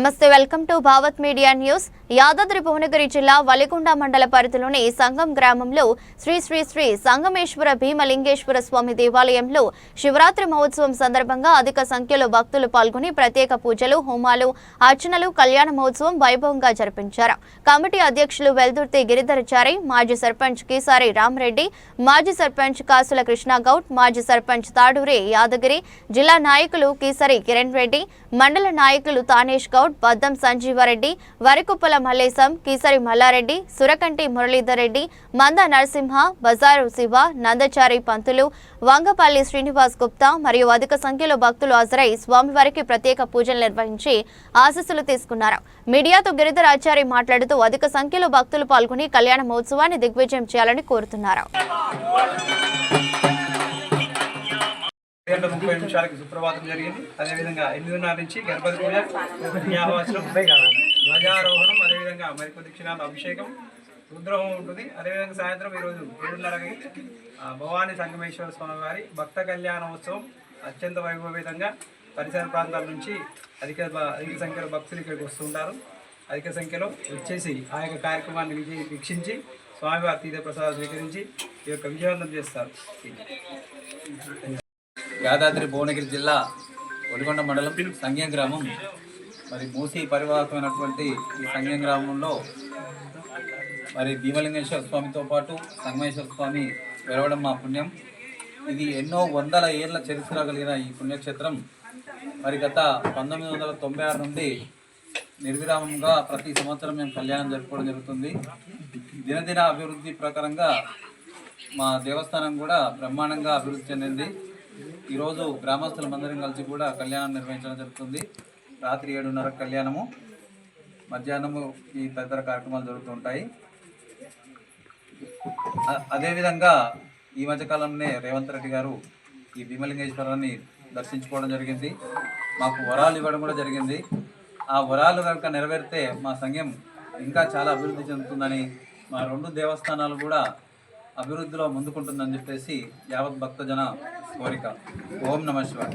నమస్తే welcome to Bhavath media news. Yadadri Bhuvanagiri జిల్లా వలికొండ మండల పరిధిలోని సంగం గ్రామంలో శ్రీ శ్రీ శ్రీ సంగమేశ్వర భీమలింగేశ్వర స్వామి దేవాలయంలో శివరాత్రి మహోత్సవం సందర్భంగా అధిక సంఖ్యలో భక్తులు పాల్గొని ప్రత్యేక పూజలు హోమాలు అర్చనలు కళ్యాణ మహోత్సవం వైభవంగా జరిపించారు. కమిటీ అధ్యక్షులు వెల్దుర్తి గిరిధరచారి మాజీ సర్పంచ్ కీసారి రామరెడ్డి మాజీ సర్పంచ్ కాసుల కృష్ణ గౌడ్ మాజీ సర్పంచ్ తాడూరి యాదగిరి జిల్లా నాయకులు కీసరి కిరణ్ రెడ్డి మండల నాయకులు తానేష్ గౌడ్ బద్దం సంజీవారెడ్డి వరికుప్పల మల్లేశం కీసరి మల్లారెడ్డి సురకంటి మురళీధర్ రెడ్డి మంద నరసింహ బజారు శివ నందచారి పంతులు వంగపల్లి శ్రీనివాస్ గుప్తా మరియు అధిక సంఖ్యలో భక్తులు హాజరై స్వామివారికి ప్రత్యేక పూజలు నిర్వహించి ఆశీస్సులు తీసుకున్నారు. మీడియాతో గిరిధర్ ఆచారి మాట్లాడుతూ అధిక సంఖ్యలో భక్తులు పాల్గొని కళ్యాణ మహోత్సవాన్ని దిగ్విజయం చేయాలని కోరుతున్నారు. గంట ముప్పై నిమిషాలకు సుప్రభాతం జరిగింది. అదేవిధంగా ఎనిమిదిన్నర నుంచి గణపతి పూజ పుణ్యాహవాసనం ధ్వజారోహణం అదేవిధంగా మరికొద్ది క్షణాలు అభిషేకం రుద్రహం ఉంటుంది. అదేవిధంగా సాయంత్రం ఈరోజు ఏడున్నరకి భవానీ సంగమేశ్వర స్వామి వారి భక్త కళ్యాణోత్సవం అత్యంత వైభవేతంగా పరిసర ప్రాంతాల నుంచి అధిక అధిక సంఖ్యలో భక్తులు ఇక్కడికి వస్తుంటారు. అధిక సంఖ్యలో వచ్చేసి ఆ యొక్క కార్యక్రమాన్ని విజయ వీక్షించి స్వామివారి తీర్థ ప్రసాదం స్వీకరించి ఈ యొక్క విజయవంతం చేస్తారు. యాదాద్రి భువనగిరి జిల్లా ఒలిగొండ మండలం సంఘం గ్రామం. మరి మూసి పరివాహకమైనటువంటి ఈ సంఘం గ్రామంలో మరి భీమలింగేశ్వర స్వామితో పాటు సంగమేశ్వర స్వామి వెలవడం మా పుణ్యం. ఇది ఎన్నో వందల ఏళ్ళ చరిత్ర కలిగిన ఈ పుణ్యక్షేత్రం. మరి గత పంతొమ్మిది వందల తొంభై ఆరు నుండి నిర్విరామంగా ప్రతి సంవత్సరం మేము కళ్యాణం జరుపుకోవడం జరుగుతుంది. దినదిన అభివృద్ధి ప్రకారంగా మా దేవస్థానం కూడా బ్రహ్మాండంగా అభివృద్ధి చెందింది. ఈరోజు గ్రామస్తులందరం కలిసి కూడా కళ్యాణం నిర్వహించడం జరుగుతుంది. రాత్రి ఏడున్నర కళ్యాణము మధ్యాహ్నము ఈ తదితర కార్యక్రమాలు జరుగుతుంటాయి అదేవిధంగా ఈ మధ్యకాలంలోనే రేవంత్ రెడ్డి గారు ఈ భీమలింగేశ్వరాన్ని దర్శించుకోవడం జరిగింది. మాకు వరాలు ఇవ్వడం కూడా జరిగింది. ఆ వరాలు కనుక నెరవేరితే మా సంఘం ఇంకా చాలా అభివృద్ధి చెందుతుందని మా రెండు దేవస్థానాలు కూడా అభివృద్ధిలో ముందుకుంటుందని చెప్పేసి యావత్ భక్తజన కోరిక. ఓం నమ శివాయ.